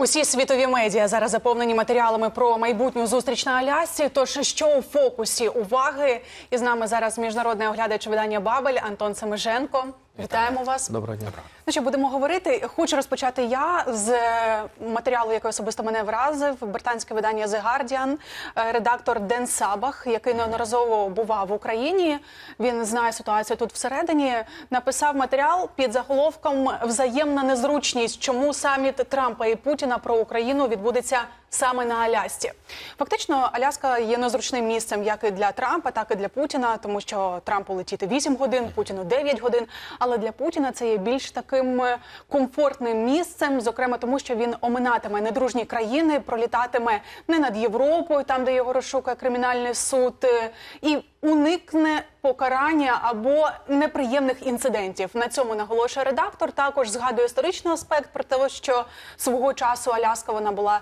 Усі світові медіа зараз заповнені матеріалами про майбутню зустріч на Алясці. Тож що у фокусі уваги? І з нами зараз міжнародний оглядач видання Бабель Антон Семиженко. Вітаємо вас. Доброго дня. Ну що будемо говорити? Хочу розпочати я з е, матеріалу, який особисто мене вразив. Британське видання The Guardian, е, редактор Ден Сабах, який неодноразово бував в Україні. Він знає ситуацію тут всередині. Написав матеріал під заголовком Взаємна незручність, чому саміт Трампа і Путіна про Україну відбудеться саме на Алясці. Фактично, Аляска є незручним місцем як і для Трампа, так і для Путіна, тому що Трампу летіти 8 годин, Путіну 9 годин. Але для Путіна це є більш таким е, комфортним місцем, зокрема тому, що він оминатиме недружні країни, пролітатиме не над Європою, там де його розшукує кримінальний суд, е, і уникне покарання або неприємних інцидентів. На цьому наголошує редактор. Також згадує історичний аспект про те, що свого часу Аляска вона була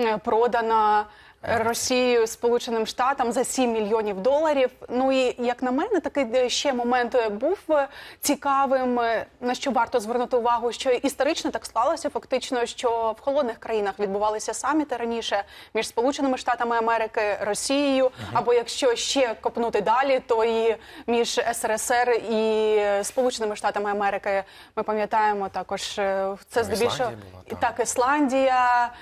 е, продана. Росією Сполученим Штатам за 7 мільйонів доларів. Ну і як на мене, такий е, ще момент е, був е, цікавим. На що варто звернути увагу, що історично так склалося, фактично, що в холодних країнах відбувалися саміти раніше між Сполученими Штатами Америки, Росією, або якщо ще копнути далі, то і між СРСР і Сполученими Штатами Америки. Ми пам'ятаємо також це здебільшого і так. так. Ісландія,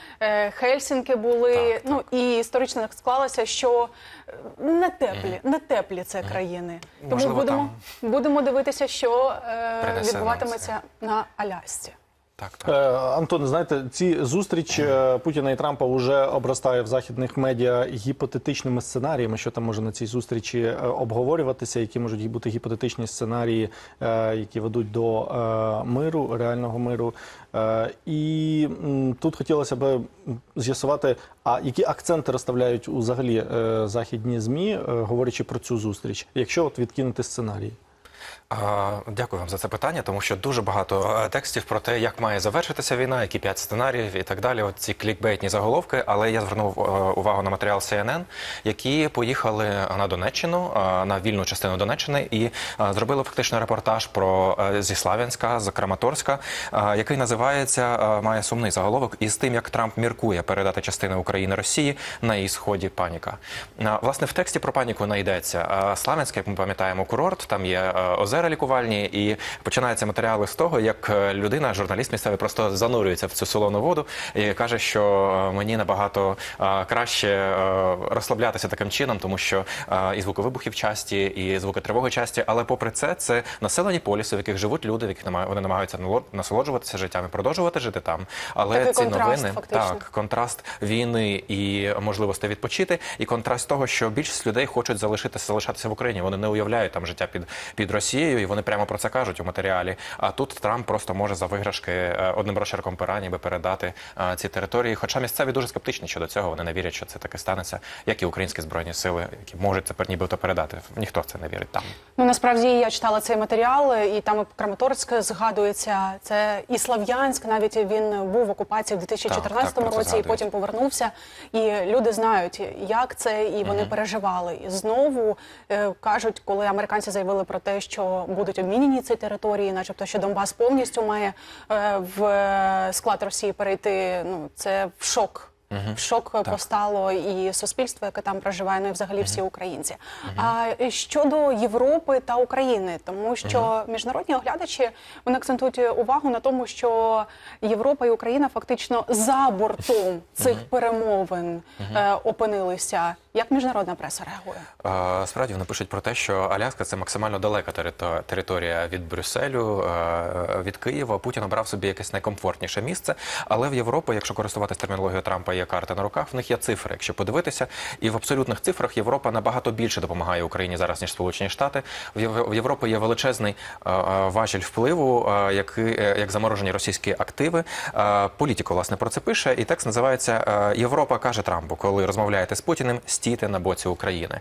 Хельсінки були. Так, ну і історично так склалося, що е, не теплі, не теплі це країни. Тому Можливо, будемо, будемо дивитися, що е, Принесе нам відбуватиметься на Алясці. Так, Е, так. Антоне, знаєте, ці зустріч е, Путіна і Трампа вже обростає в західних медіа гіпотетичними сценаріями, що там може на цій зустрічі е, обговорюватися, які можуть бути гіпотетичні сценарії, е, які ведуть до е, миру, реального миру. Е, І м, тут хотілося б з'ясувати, а які акценти розставляють взагалі е, західні змі, е, говорячи про цю зустріч, якщо от відкинути сценарії. Дякую вам за це питання, тому що дуже багато е, текстів про те, як має завершитися війна, які п'ять сценаріїв і так далі. От ці клікбейтні заголовки. Але я звернув е, увагу на матеріал CNN, які поїхали на Донеччину, е, на вільну частину Донеччини, і е, зробили фактично репортаж про е, зі Славянська, з Краматорська, е, який називається е, має сумний заголовок із тим, як Трамп міркує передати частини України Росії на її сході. Паніка. Е, Власне, в тексті про паніку не йдеться. Е, Славянськ, як ми пам'ятаємо, курорт, там є е, озера лікувальні, і починаються матеріали з того, як е, людина, журналіст місцевий, просто занурюється в цю солону воду і каже, що е, мені набагато е, краще розслаблятися таким чином, тому що і звуки вибухів часті, і звуки тривоги часті. Але попри це, це населені поліси, в яких живуть люди, в яких вони намагаються насолоджуватися життям і продовжувати жити там. Але Такий ці контраст, новини фактично. так контраст війни і можливостей відпочити, і контраст того, що більшість людей хочуть залишитися залишатися в Україні. Вони не уявляють там життя під під Росією, і вони прямо про це кажуть у матеріалі. А тут Трамп просто може за виграшки е, одним розчерком пера ніби передати е, ці території. Хоча місцеві дуже скептичні щодо цього. Вони не вірять, що це таке станеться, як і українські збройні сили, які можуть це нібито передати. Ніхто в це не вірить там. Ну насправді я читала цей матеріал, і там і Краматорськ згадується. Це і Слав'янськ. Навіть він був в окупації в 2014 Так, так, році, і потім повернувся. І люди знають, як це, і вони переживали. І знову е, кажуть, коли американці заявили про те, що будуть обмінені ці території, начебто, що Донбас повністю має е, в е, склад Росії перейти. Ну це в шок. В шок постало і суспільство, яке там проживає, ну і взагалі всі українці. А щодо Європи та України, тому що міжнародні оглядачі вони акцентують увагу на тому, що Європа і Україна фактично за бортом цих перемовин е, опинилися. Як міжнародна преса реагує? Е, Справді вони пишуть про те, що Аляска це максимально далека терито- територія від Брюсселю, е, від Києва. Путін обрав собі якесь найкомфортніше місце. Але в Європу, якщо користуватись термінологією Трампа, є карти на руках, в них є цифри. Якщо подивитися, і в абсолютних цифрах Європа набагато більше допомагає Україні зараз ніж Сполучені Штати. В Єв- Європі є величезний е, е, важіль впливу, е, е, як заморожені російські активи. Політико власне про це пише, і текст називається Європа каже Трампу, коли розмовляєте з Путіним, стійте на боці України.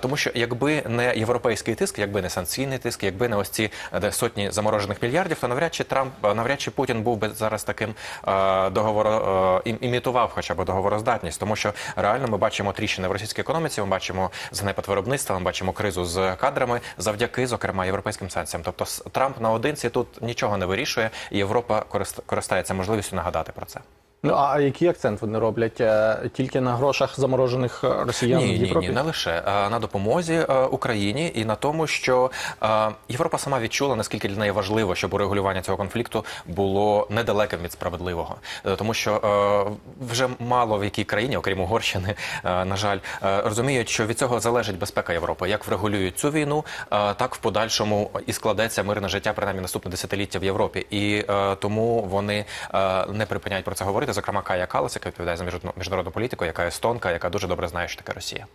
Тому що якби не європейський тиск, якби не санкційний тиск, якби не ось ці сотні заморожених мільярдів, то навряд чи Трамп навряд чи Путін був би зараз таким договоро ім- імітував хоча б договороздатність, тому що реально ми бачимо тріщини в російській економіці. Ми бачимо занепад виробництва, ми бачимо кризу з кадрами завдяки, зокрема, європейським санкціям. Тобто Трамп наодинці тут нічого не вирішує, і Європа корист- користається можливістю нагадати про це. Ну а який акцент вони роблять? Е, Тільки на грошах заморожених е, росіян Ні, в ні, Європі? ні, не лише на допомозі е, Україні і на тому, що е, Європа сама відчула наскільки для неї важливо, щоб урегулювання цього конфлікту було недалеким від справедливого, тому що вже мало в якій країні, окрім Угорщини, на жаль, розуміють, що від цього залежить безпека Європи. Як врегулюють цю війну, так в подальшому і складеться мирне життя, принаймні наступне десятиліття в Європі, і тому вони не припиняють про це говорити. Зокрема, Кая Калас, яка відповідає за міжнародну- політику, яка естонка, яка дуже добре знає, що таке Росія.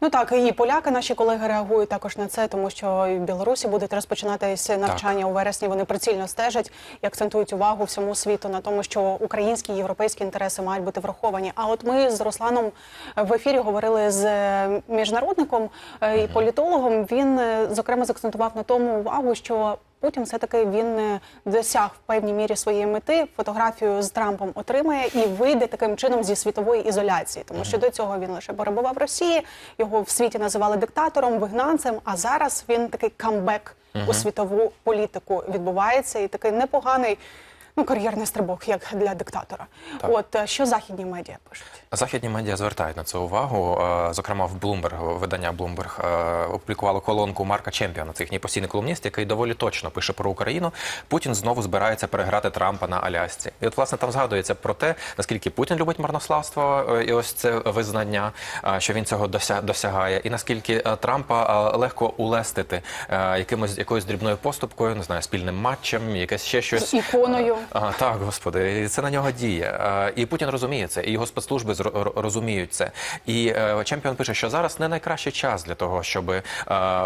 Ну так, і поляки, наші колеги реагують також на це, тому що і в Білорусі будуть розпочинатися навчання у вересні. Вони прицільно стежать і акцентують увагу всьому світу на тому, що українські і європейські інтереси мають бути враховані. А от ми з Русланом в ефірі говорили з міжнародником е, і політологом. Він е, зокрема закцентував на тому увагу, що Путін все-таки він е, досяг в певній мірі своєї мети. Фотографію з Трампом отримає і вийде таким чином зі світової ізоляції, тому що до цього він лише перебував в Росії. Його в світі називали диктатором, вигнанцем. А зараз він такий камбек у світову політику відбувається, і такий непоганий. Ну, кар'єрний стрибок, як для диктатора. Так. От е, що західні медіа пишуть? Західні медіа звертають на це увагу. Е, Зокрема, в Bloomberg, видання Bloomberg е, опублікувало колонку Марка Чемпіона, це їхній постійний колумніст, який доволі точно пише про Україну. Путін знову збирається переграти Трампа на Алясці. І от власне там згадується про те, наскільки Путін любить марнославство, і ось це визнання, що він цього дося- досягає, і наскільки Трампа легко улестити якимось якоюсь дрібною поступкою, не знаю, спільним матчем, якесь ще щось. З іконою. Так, господи, це на нього діє. І Путін розуміє це, і його спецслужби розуміють це. І е, Чемпіон пише, що зараз не найкращий час для того, щоб е,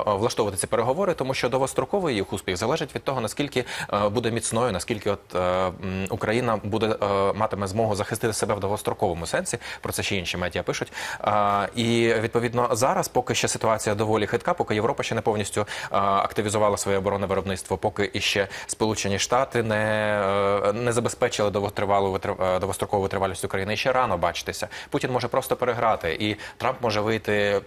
влаштовувати ці переговори, тому що довгостроковий їх успіх залежить від того, наскільки е, буде міцною, наскільки от Україна буде матиме змогу захистити себе в довгостроковому сенсі. Про це ще інші медіа пишуть. І відповідно зараз, поки ще ситуація доволі хитка, поки Європа ще не повністю активізувала своє оборонне виробництво, поки іще Сполучені Штати не, не забезпечили довготривалу е, довгострокову витривалість України. І ще рано бачитися. Путін може просто переграти, і Трамп може вийти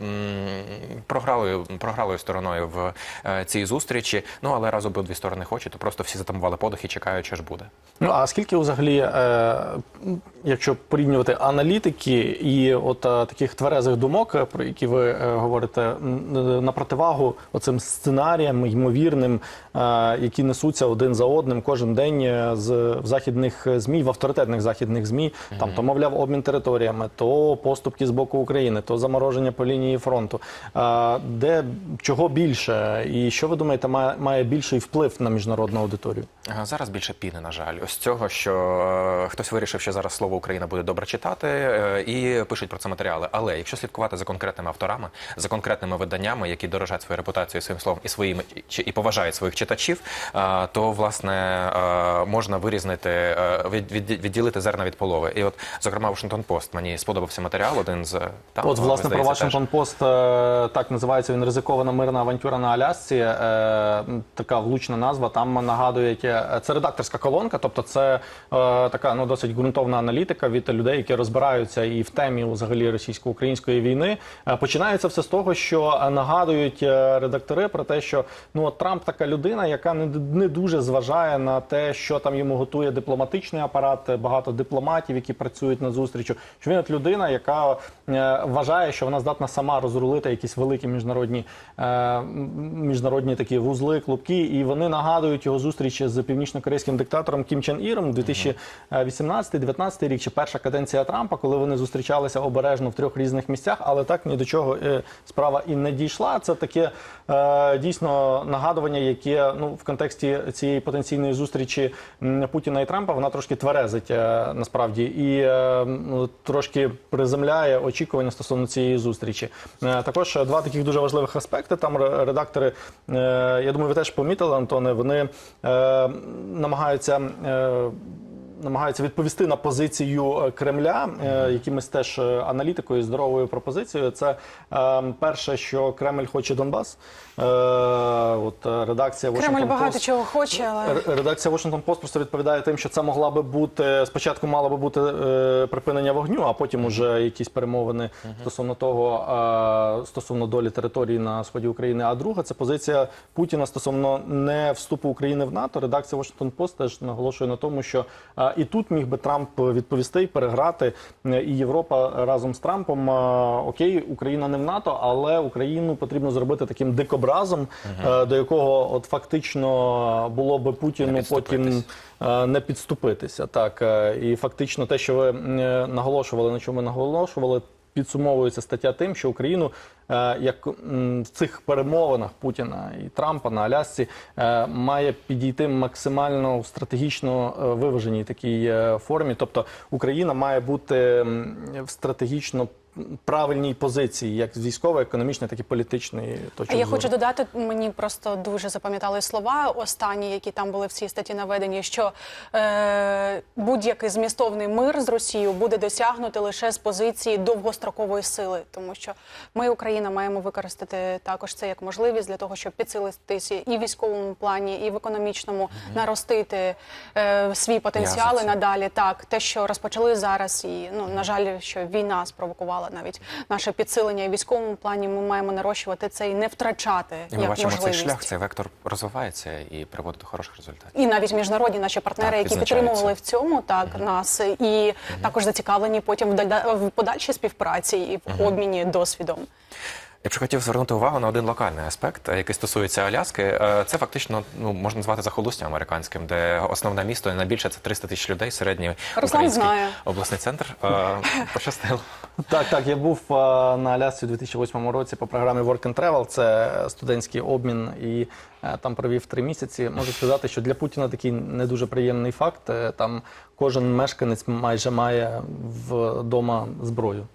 програлою, програлою стороною в е, цій зустрічі. Ну але раз обидві сторони хочуть, то просто всі затамували подих і чекають, що ж буде. Ну а скільки взагалі, е, якщо порівнювати аналітики і от таких тверезих думок, про які ви говорите, на противагу оцим сценаріям ймовірним, які несуться один за одним кожен день з в західних змі, в авторитетних західних змі, там то мовляв обмін територіями, то поступки з боку України, то замороження по лінії фронту. Де чого більше, і що ви думаєте, має, має більший вплив на міжнародну аудиторію? Зараз більше піни, на жаль. Ось цього, що е, хтось вирішив, що зараз слово Україна буде добре читати, е, і пишуть про це матеріали. Але якщо слідкувати за конкретними авторами, за конкретними виданнями, які дорожать своєю репутацією своїм словом і своїми і поважають своїх читачів, е, то власне е, можна вирізнити, е, від, від, відділити зерна від полови. І от, зокрема, Washington Post мені сподобався матеріал. Один з там От, власне, про здається, теж. Washington Post, е, так називається він ризикована мирна авантюра на Алясці. Е, Така влучна назва. Там нагадують, це редакторська колонка, тобто це така ну досить ґрунтовна аналітика від людей, які розбираються і в темі взагалі російсько-української війни. Починається все з того, що нагадують редактори про те, що ну от Трамп така людина, яка не, не дуже зважає на те, що там йому готує дипломатичний апарат, багато дипломатів, які працюють на зустрічі. Що він от людина, яка е, вважає, що вона здатна сама розрулити якісь великі міжнародні е, міжнародні такі вузли, клубки, і вони нагадують його зустрічі з північно-корейським диктатором Кім Чен Іром 2018-2019 рік, чи перша каденція Трампа, коли вони зустрічалися обережно в трьох різних місцях, але так ні до чого е, справа і не дійшла. Це таке дійсно нагадування, яке ну в контексті цієї потенційної зустрічі Путіна і Трампа вона трошки тверезить е, насправді і е, ну, трошки приземляє очікування стосовно цієї зустрічі. Е, також два таких дуже важливих аспекти. Там редактори, я думаю, ви теж помітили, Антоне. Вони намагаються. Намагаються відповісти на позицію е, Кремля е, якимось теж е, аналітикою, здоровою пропозицією. Це перше, що Кремль хоче Донбас. От редакція Кремль багато Post чого хоче, але Редакція Washington Post просто відповідає тим, що це могла би бути спочатку мало би бути припинення вогню, а потім уже якісь перемовини стосовно того, стосовно долі території на сході України. А друга це позиція Путіна стосовно не вступу України в НАТО. Редакція Washington Post теж наголошує на тому, що І тут міг би Трамп відповісти і переграти е, і Європа разом з Трампом. е, Окей, Україна не в НАТО, але Україну потрібно зробити таким дикобразом, угу. до якого от фактично було би Путіну Не потім не підступитися. Так і фактично те, що ви наголошували, на чому ми наголошували. Підсумовується стаття тим, що Україну е, як в цих перемовинах Путіна і Трампа на Алясці е, має підійти максимально в стратегічно е, виваженій такій формі. Тобто Україна має бути в стратегічно правильній позиції, як з військової, економічної, так і політичної точки я зору. хочу додати, мені просто дуже запам'ятали слова останні, які там були в цій статті наведені, що е, будь-який змістовний мир з Росією буде досягнути лише з позиції довгострокової сили, тому що ми, Україна, маємо використати також це як можливість для того, щоб підсилитися і в військовому плані, і в економічному наростити е, свій потенціал і надалі. Так, те, що розпочали зараз, і ну на жаль, що війна спровокувала навіть наше підсилення і військовому плані. Ми маємо нарощувати це і не втрачати І ми як бачимо, цей шлях, цей вектор розвивається і приводить до хороших результатів. І навіть міжнародні наші партнери, Так, які підтримували в цьому, так нас і також зацікавлені потім в подальшій співпраці і в обміні досвідом. Я б ще хотів звернути увагу на один локальний аспект, е, який стосується Аляски. Е, Це фактично ну можна назвати захолустям американським, де основне місто найбільше це 300 тисяч людей, середній Руслан український знає. обласний центр. Е, Пощастило. Так, так, я був на Алясці у 2008 році по програмі Work and Travel, це студентський обмін, і там провів три місяці. Можу сказати, що для Путіна такий не дуже приємний факт. Там кожен мешканець майже має вдома зброю.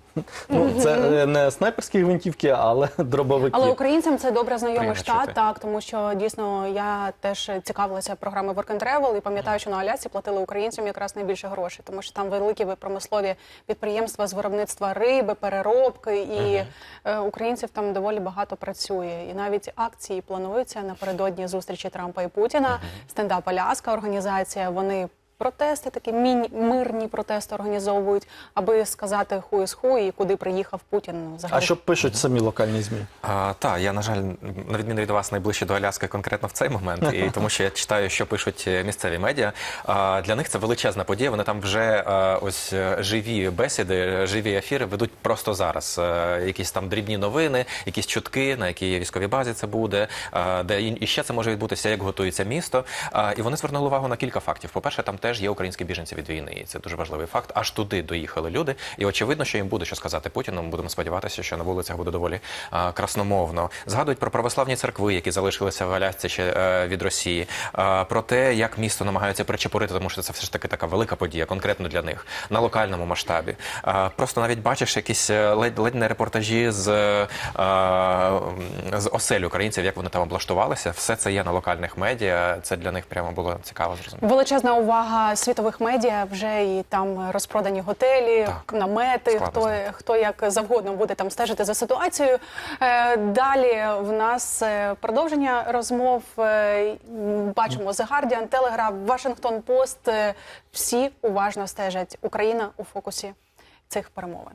Ну, це е, не снайперські гвинтівки, але дробовики. Але українцям це добре знайомий Приємно штат, чути. так тому що дійсно я теж цікавилася програмою Work and Travel і пам'ятаю, що на Алясці платили українцям якраз найбільше грошей, тому що там великі промислові підприємства з виробництва риби, переробки, і е, українців там доволі багато працює. І навіть акції плануються напередодні зустрічі Трампа і Путіна. Стендап Аляска організація. Вони Протести такі міні мирні протести організовують, аби сказати ху із ху і куди приїхав Путін. Ну, А що пишуть самі локальні змі? А, та, я, на жаль, на відміну від вас, найближче до Аляски конкретно в цей момент, і тому що я читаю, що пишуть е, місцеві медіа. А, для них це величезна подія. Вони там вже а, ось е, живі бесіди, живі ефіри ведуть просто зараз. Е, якісь там дрібні новини, якісь чутки, на якій військовій базі це буде, а, де і і ще це може відбутися, як готується місто. А, і вони звернули увагу на кілька фактів. По-перше, там теж є українські біженці від війни, і це дуже важливий факт. Аж туди доїхали люди, і очевидно, що їм буде що сказати Путіну. Ми будемо сподіватися, що на вулицях буде доволі а, красномовно. Згадують про православні церкви, які залишилися в Алясці ще е, від Росії, а, про те, як місто намагаються причепурити, тому що це все ж таки така велика подія, конкретно для них на локальному масштабі. А, просто навіть бачиш якісь е, ледь ледь не репортажі з, е, а, з осель українців, як вони там облаштувалися. Все це є на локальних медіа. Це для них прямо було цікаво зрозуміти. Величезна увага світових медіа вже і там розпродані готелі, Так. намети. Складно Хто, хто як завгодно буде там стежити за ситуацією. Е, Далі в нас е, продовження розмов. Е, Бачимо The Guardian, Telegraph, Washington Post. Всі уважно стежать. Україна у фокусі цих перемовин.